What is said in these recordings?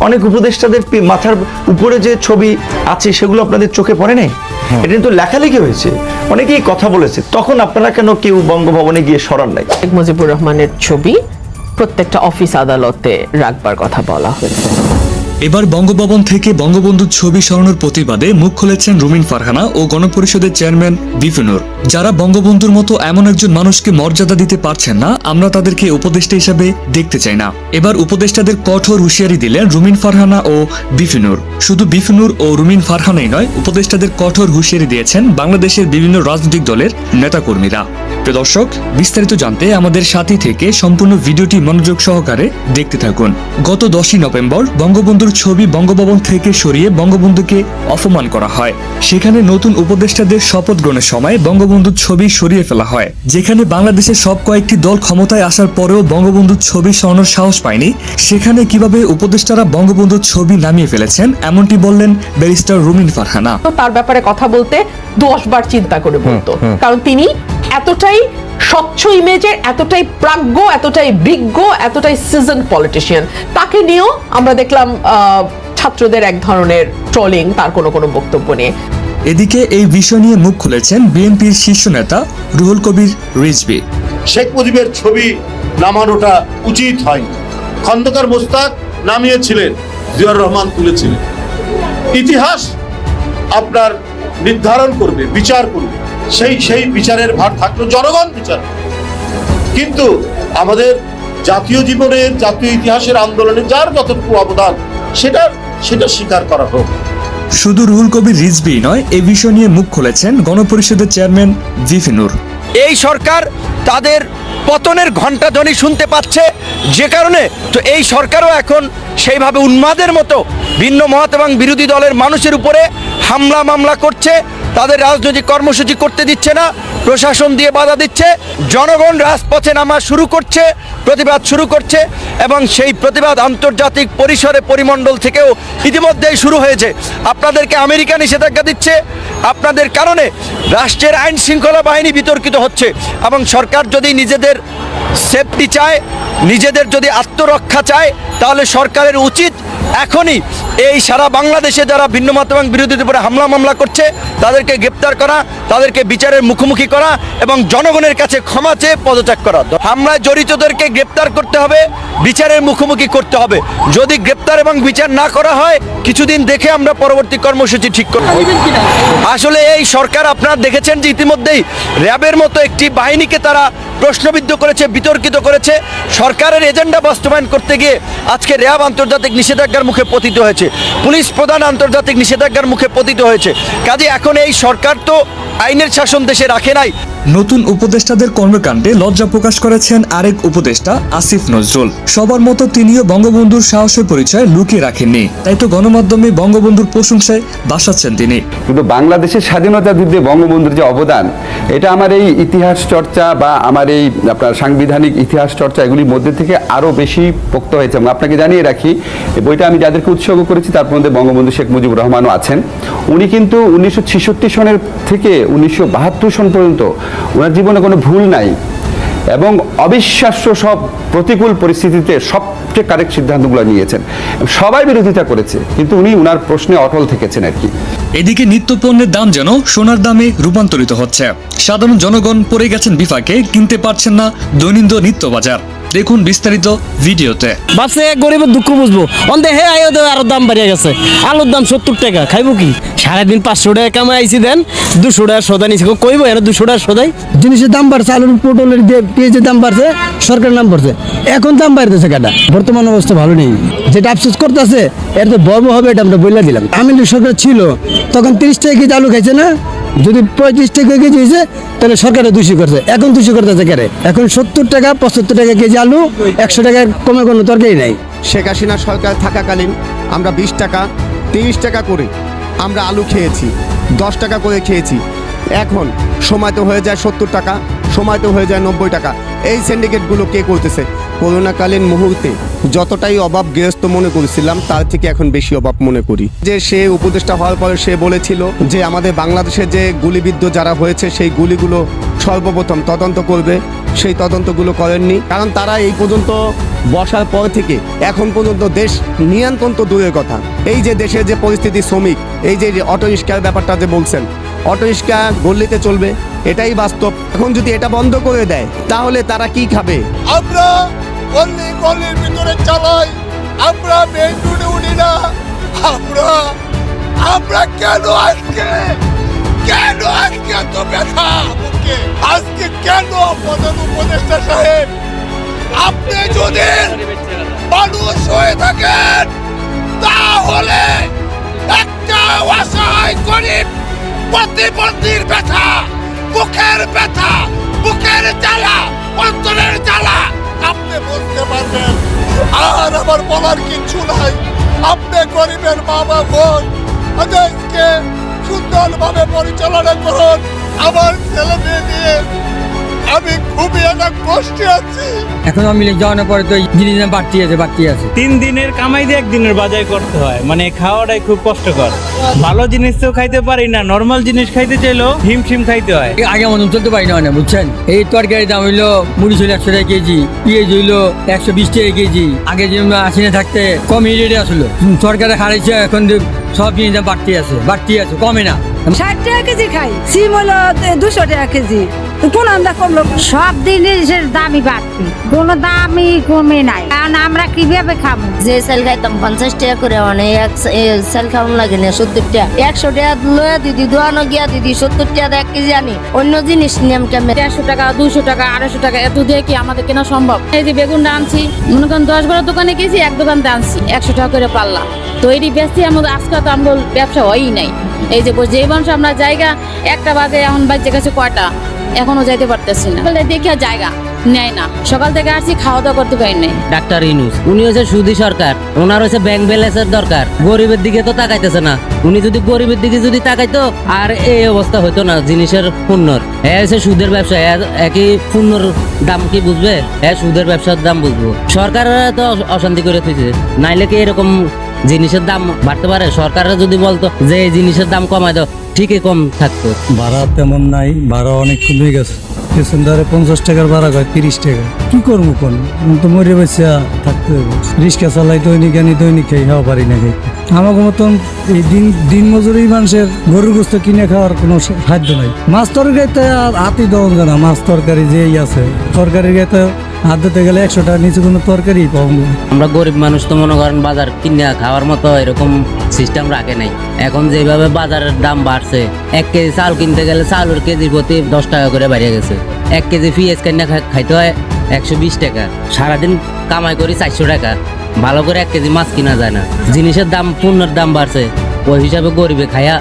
অনেক উপদেষ্টাদের মাথার উপরে যে ছবি আছে সেগুলো আপনাদের চোখে পড়ে নাই? এটা কিন্তু লেখালেখি হয়েছে। অনেকেই কথা বলেছে। তখন আপনারা কেন কেউ বঙ্গভবনে গিয়ে সরান নাই? শেখ মুজিবুর রহমানের ছবি প্রত্যেকটা অফিস আদালতে রাখবার কথা বলা হয়েছে। এবার বঙ্গভবন থেকে বঙ্গবন্ধুর ছবি সরানোর প্রতিবাদে মুখ খুলেছেন রুমিন ফারহানা ও গণপরিষদের চেয়ারম্যান বিপিনুর যারা বঙ্গবন্ধুর মতো এমন একজন মানুষকে মর্যাদা দিতে পারছেন না, আমরা তাদেরকে উপদেষ্টা হিসাবে দেখতে চাই না। এবার উপদেষ্টাদের কঠোর হুঁশিয়ারি দিলেন রুমিন ফারহানা ও বিপিনুর শুধু বিপিনুর ও রুমিন ফারহানাই নয়, উপদেষ্টাদের কঠোর হুঁশিয়ারি দিয়েছেন বাংলাদেশের বিভিন্ন রাজনৈতিক দলের নেতাকর্মীরা। প্রিয় দর্শক, বিস্তারিত জানতে আমাদের সাথী থেকে সম্পূর্ণ ভিডিওটি মনোযোগ সহকারে দেখতে থাকুন। গত দশই নভেম্বর বঙ্গবন্ধুর ছবি বঙ্গভবন থেকে সরিয়ে বঙ্গবন্ধুকে অপমান করা হয়। সেখানে নতুন উপদেষ্টাদের শপথ গ্রহণের সময় বঙ্গবন্ধুর ছবি সরিয়ে ফেলা হয়। যেখানে বাংলাদেশের সব কয়েকটি দল ক্ষমতায় আসার পরেও বঙ্গবন্ধুর ছবি সরানোর সাহস পায়নি। সেখানে কীভাবে উপদেষ্টারা বঙ্গবন্ধুর ছবি নামিয়ে ফেলেছেন এমনটি বললেন ব্যারিস্টার রুমিন ফারহানা। তার ব্যাপারে কথা বলতে দশ বার চিন্তা করে বলতো। কারণ তিনি এতটাই স্বচ্ছ ইমেজের এতটাই প্রাজ্ঞ এতটাই বিজ্ঞ এতটাই সিজন পলিটিশিয়ান তাকে নিয়েও আমরা দেখলাম আহ, ছাত্রদের এক ধরনের ট্রলিং তার কোনো কোনো বক্তব্য নিয়ে। এদিকে এই বিষয় নিয়ে মুখ খুলেছেন বিএনপির শীর্ষ নেতা রুহুল কবির রিজভি। শেখ মুজিবের ছবি নামানোটা উচিত হয়নি। খন্দকার মোস্তাক নামিয়েছিলেন জিয়াউর রহমান তুলেছিলেন। ইতিহাস আপনার নির্ধারণ করবে বিচার করবে। সেই সেই বিচারের ভার থাকল জনগণ বিচার। কিন্তু আমাদের জাতীয় জীবনের জাতীয় ইতিহাসের আন্দোলনে যার যতটুকু অবদান সেটা সেটা স্বীকার করা হোক। শুধু রুহুল কবির রিজভি নয় এ বিষয় নিয়ে মুখ খুলেছেন গণপরিষদের চেয়ারম্যান জিফিনুর এই সরকার তাদের পতনের ঘণ্টা ধ্বনি শুনতে পাচ্ছে যে কারণে তো এই সরকারও এখন সেইভাবে উন্মাদের মতো ভিন্ন মত এবং বিরোধী দলের মানুষের উপরে হামলা মামলা করছে তাদের রাজনৈতিক কর্মসূচি করতে দিচ্ছে না, প্রশাসন দিয়ে বাধা দিচ্ছে, জনগণ রাজপথে নামা শুরু করছে, প্রতিবাদ শুরু করছে এবং সেই প্রতিবাদ আন্তর্জাতিক পরিসরে পরিমণ্ডল থেকেও ইতিমধ্যেই শুরু হয়েছে। আপনাদেরকে আমেরিকা নিষেধাজ্ঞা দিচ্ছে, আপনাদের কারণে রাষ্ট্রের আইন শৃঙ্খলা বাহিনী বিতর্কিত হচ্ছে এবং সরকার যদি নিজেদের সেফটি চায়, নিজেদের যদি আত্মরক্ষা চায়, তাহলে সরকারের উচিত এখনই এই সারা বাংলাদেশে যারা ভিন্নমত এবং বিরোধীদের উপরে হামলা মামলা করছে, তাদেরকে গ্রেপ্তার করা, তাদেরকে বিচারের মুখোমুখি করা এবং জনগণের কাছে ক্ষমা চেয়ে পদত্যাগ করা। হামলায় জড়িতদেরকে গ্রেপ্তার করতে হবে, বিচারের মুখোমুখি করতে হবে। যদি গ্রেপ্তার এবং বিচার না করা হয়, কিছুদিন দেখে আমরা পরবর্তী কর্মসূচি ঠিক করব। আসলে এই সরকার আপনারা দেখেছেন যে ইতিমধ্যেই র্যাবের মতো একটি বাহিনীকে তারা প্রশ্নবিদ্ধ করেছে বিতর্কিত করেছে। সরকারের এজেন্ডা বাস্তবায়ন করতে গিয়ে আজকে র্যাব আন্তর্জাতিক নিষেধাজ্ঞার মুখে পতিত হয়েছে। পুলিশ প্রধান আন্তর্জাতিক নিষেধাজ্ঞার মুখে পতিত হয়েছে। কাজে এখন এই সরকার তো আইনের শাসন দেশে রাখে নাই। নতুন উপদেষ্টাদের কর্মকাণ্ডে লজ্জা প্রকাশ করেছেন আরেক উপদেষ্টা আসিফ নজরুল। সবার মতো তিনিও বঙ্গবন্ধুর সাহসের পরিচয় লুকিয়ে রাখেননি। তাই তো গণমাধ্যমে বঙ্গবন্ধুর প্রশংসায় বাসাচ্ছেন তিনি। কিন্তু বাংলাদেশের স্বাধীনতা যুদ্ধে বঙ্গবন্ধুর যে অবদান এটা আমার এই ইতিহাস চর্চা বা আমার এই আপনার সাংবিধানিক ইতিহাস চর্চা এগুলির মধ্যে থেকে আরও বেশি পোক্ত হয়েছে এবং আপনাকে জানিয়ে রাখি, এই বইটা আমি যাদেরকে উৎসর্গ করেছি তার মধ্যে বঙ্গবন্ধু শেখ মুজিবুর রহমানও আছেন। উনি কিন্তু উনিশশো ছেষট্টি সনের থেকে উনিশশো বাহাত্তর সন পর্যন্ত ওনার জীবনে কোনো ভুল নাই এবং অবিশ্বাস্য সব প্রতিকূল পরিস্থিতিতে সবচেয়ে কারেক্ট সিদ্ধান্তগুলো নিয়েছেন। সবাই বিরোধিতা করেছে, কিন্তু উনি উনার প্রশ্নে অটল থেকেছেন আর কি। এদিকে নিত্য পণ্যের দাম যেন সোনার দামে রূপান্তরিত হচ্ছে। সাধারণ জনগণ পড়ে গেছেন বিফাকে কিনতে পারছেন না দৈনন্দিন নিত্য বাজার। দেখুন বিস্তারিত ভিডিওতে। ভাবছে গরিবের দুঃখ বুঝব। অন্ধে হে আয়ো দে আরও দাম বাড়িয়ে গেছে। আলুর দাম সত্তর টাকা খাইবো কি? সারাদিন পাঁচশো টাকা কামাই আইছি দেন দুশো টাকা সদা নিছি। কইবো এর দুশো টাকা সদাই। জিনিসের দাম বাড়ছে আলুর পটলের দিয়ে পেঁয়াজের দাম বাড়ছে সরকারের নাম বাড়ছে। এখন দাম বাড়তেছে কাটা বর্তমান অবস্থা ভালো নেই। যেটা আফসোস করতেছে এর তো বর্ম হবে এটা আমরা বলে দিলাম। আমি সরকার ছিল তখন তিরিশ টাকা কেজি আলু খাইছে না? যদি পঁয়ত্রিশ টাকা কেজি হয়েছে, তাহলে সরকারে দুশো করছে। এখন দুশো করতেছে কেন এখন সত্তর টাকা, পঁচাত্তর টাকা কেজি আলু, একশো টাকা কমে কোনো তরকারি নাই। শেখ হাসিনা সরকার থাকাকালীন আমরা বিশ টাকা, তিরিশ টাকা করে আমরা আলু খেয়েছি, দশ টাকা করে খেয়েছি। এখন সময় তো হয়ে যায় সত্তর টাকা, সময় তো হয়ে যায় নব্বই টাকা। এই সিন্ডিকেটগুলো কে করতেছে? করোনাকালীন মুহূর্তে যতটাই অভাব গৃহস্থ মনে করেছিলাম, তার থেকে এখন বেশি অভাব মনে করি। যে সে উপদেষ্টা হওয়ার পরে সে বলেছিল যে আমাদের বাংলাদেশে যে গুলিবিদ্ধ যারা হয়েছে, সেই গুলিগুলো সর্বপ্রথম তদন্ত করবে। সেই তদন্তগুলো করেননি। কারণ তারা এই পর্যন্ত বসার পর থেকে এখন পর্যন্ত দেশ নিয়ন্ত্রণ তো দূরের কথা। এই যে দেশের যে পরিস্থিতি শ্রমিক, এই যে অটো রিক্সার ব্যাপারটা যে বলছেন অটো রিক্সা গল্লিতে চলবে। এটাই বাস্তব। এখন যদি এটা বন্ধ করে দেয়, তাহলে তারা কি খাবে? আমরা গল্লি গল্লির ভিতরে চালাই, আমরা মেন রোডে উঠি না। আমরা আমরা কেন আজকে কেন আজকে এত ব্যথা? বুকে আজকে কেন প্রধান উপদেষ্টা সাহেব? আপনি যদি মানুষ হয়ে থাকেন, তাহলে একটা অসহায় গরিব প্রতিবন্ধীর ব্যথা বুকের ব্যথা, বুকের জ্বালা, অন্তরের জ্বালা। আপনি বুঝতে পারবেন, আর আমার বলার কিছু নাই। আপনি গরিবের বাবা বোন দেশকে সুন্দরভাবে পরিচালনা করুন, আমার ছেলে মেয়ে নিয়ে। আমি খুবই একটা কষ্টে আছি। এখন আমি যাওয়ানোর পরে তো জিনিস বাড়তি আছে বাড়তি আছে। তিন দিনের কামাই দিয়ে একদিনের বাজার করতে হয়। মানে খাওয়াটাই খুব কষ্টকর। ভালো জিনিস তো খাইতে পারি না নর্মাল জিনিস খাইতে চাইলেও হিমশিম খাইতে হয়। আগে মতন চলতে পারি না অনেক বুঝছেন? এই তরকারির দাম হইল মুড়ি ছিল একশো টাকা কেজি পেঁয়াজ হইল একশো বিশ টাকা কেজি। আগে যে আসিনে থাকতে কম রেটে আসলো। সরকারে হারাইছে এখন সব জিনিস দাম বাড়তি আছে বাড়তি আছে কমে না। ষাট টাকা কেজি খাই সিম হলো দুশো টাকা কেজি। কোন আমরা কমলো সব জিনিসের দামই বাড়তি কোনো দামই কমে নাই। কারণ আমরা কীভাবে খাব? যে সেল খাইতাম পঞ্চাশ টাকা করে মানে এক সেল খাওয়ানো লাগে না সত্তর টাকা। একশো টাকা লয়া দিদি দোয়ানো গিয়া দিদি সত্তর টাকা এক কেজি আনি। অন্য জিনিস নিয়ম কেমন দেড়শো টাকা দুশো টাকা আড়াইশো টাকা এত দিয়ে কি আমাদের কেনা সম্ভব? এই যে বেগুনটা আনছি মনে করেন দশ বারো দোকানে গেছি এক দোকানতে আনছি একশো টাকা করে পাল্লা। তো এটি বেশি আমাদের আজকে তো আমার ব্যবসা হয়ই নাই। এই যে যে মানুষ আমরা জায়গা, একটা বাজে এখন বাজে গেছে কয়টা? এখনও যাইতে পারতেছি না। বলে দেখি আর জায়গা নেয় না। সকাল থেকে আসছি খাওয়া দাওয়া করতে পারি নাই। ডাক্তার ইনুস উনি হচ্ছে সুদি সরকার। ওনার হচ্ছে ব্যাংক ব্যালেন্সের দরকার। গরিবের দিকে তো তাকাইতেছে না। উনি যদি গরিবের দিকে যদি তাকাইতো, আর এই অবস্থা হইতো না জিনিসের পণ্যর। এ হচ্ছে সুদের ব্যবসা। একই পণ্যর দাম কি বুঝবে? এ সুদের ব্যবসার দাম বুঝব। সরকার তো অশান্তি করে থইছে। নাইলে কি এরকম জিনিসের দাম বাড়তে পারে, সরকাররা যদি বলতো যে এই জিনিসের দাম কমাই দাও, ঠিকই কম থাকতো। ভাড়া তেমন নাই, ভাড়া অনেক কমে গেছে। পেছনদারে পঞ্চাশ টাকার ভাড়া হয় তিরিশ টাকা। কি করব কোন? তো মরে বেসা থাকতে হবে রিক্সা চালাই দৈনিক আনি, দৈনিক খাই খাওয়া পারি না খাইতে আমাকে মতন এই দিন দিন মজুরি মানুষের গরুর গোস্ত কিনে খাওয়ার কোনো সাধ্য নাই। মাছ তরকারিতে আর হাতি দেওয়া না, মাছ তরকারি যেই আছে। তরকারি গাইতে হাত দিতে গেলে একশো টাকার নিচে কোনো তরকারি পাবো আমরা গরিব মানুষ তো মনে করেন বাজার কিনে খাওয়ার মতো এরকম সিস্টেম রাখে নাই। এখন যেভাবে বাজারের দাম বাড়ছে, এক কেজি চাল কিনতে গেলে চালের কেজি প্রতি দশ টাকা করে বাড়িয়ে গেছে। এক কেজি পেঁয়াজ কিনে খাইতে হয় একশো বিশ টাকা। সারাদিন কামাই করি চারশো টাকা। ভালো করে এক কেজি মাছ কিনা যায় না। জিনিসের দাম, পণ্যের দাম বাড়ছে। ওই হিসাবে গরিবে খায়া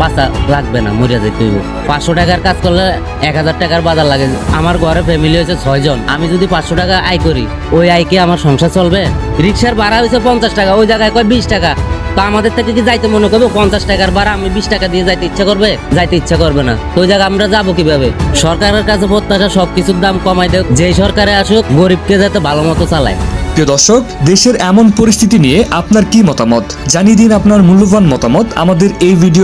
বাঁচা লাগবে না, মরিয়া যেতে পাঁচশো টাকার কাজ করলে এক হাজার টাকার বাজার লাগে। আমার ঘরে ফ্যামিলি হয়েছে ছয়জন আমি যদি পাঁচশো টাকা আয় করি, ওই আয় কি আমার সংসার চলবে? রিক্সার ভাড়া হয়েছে পঞ্চাশ টাকা, ওই জায়গায় কয় বিশ টাকা। তো আমাদের থেকে কি যাইতে মনে করবে? পঞ্চাশ টাকার ভাড়া আমি বিশ টাকা দিয়ে যাইতে ইচ্ছা করবে? যাইতে ইচ্ছা করবে না। তো ওই জায়গায় আমরা যাব কীভাবে? সরকারের কাছে প্রত্যাশা সবকিছুর দাম কমাই দেয় যেই সরকারে আসুক, গরিবকে যাতে ভালো মতো চালায়। প্রিয় দর্শক, দেশের এমন পরিস্থিতি নিয়ে আপনার কি মতামত? জানিয়ে দিন আপনার মূল্যবান মতামত। আমাদের এই ভিডিওর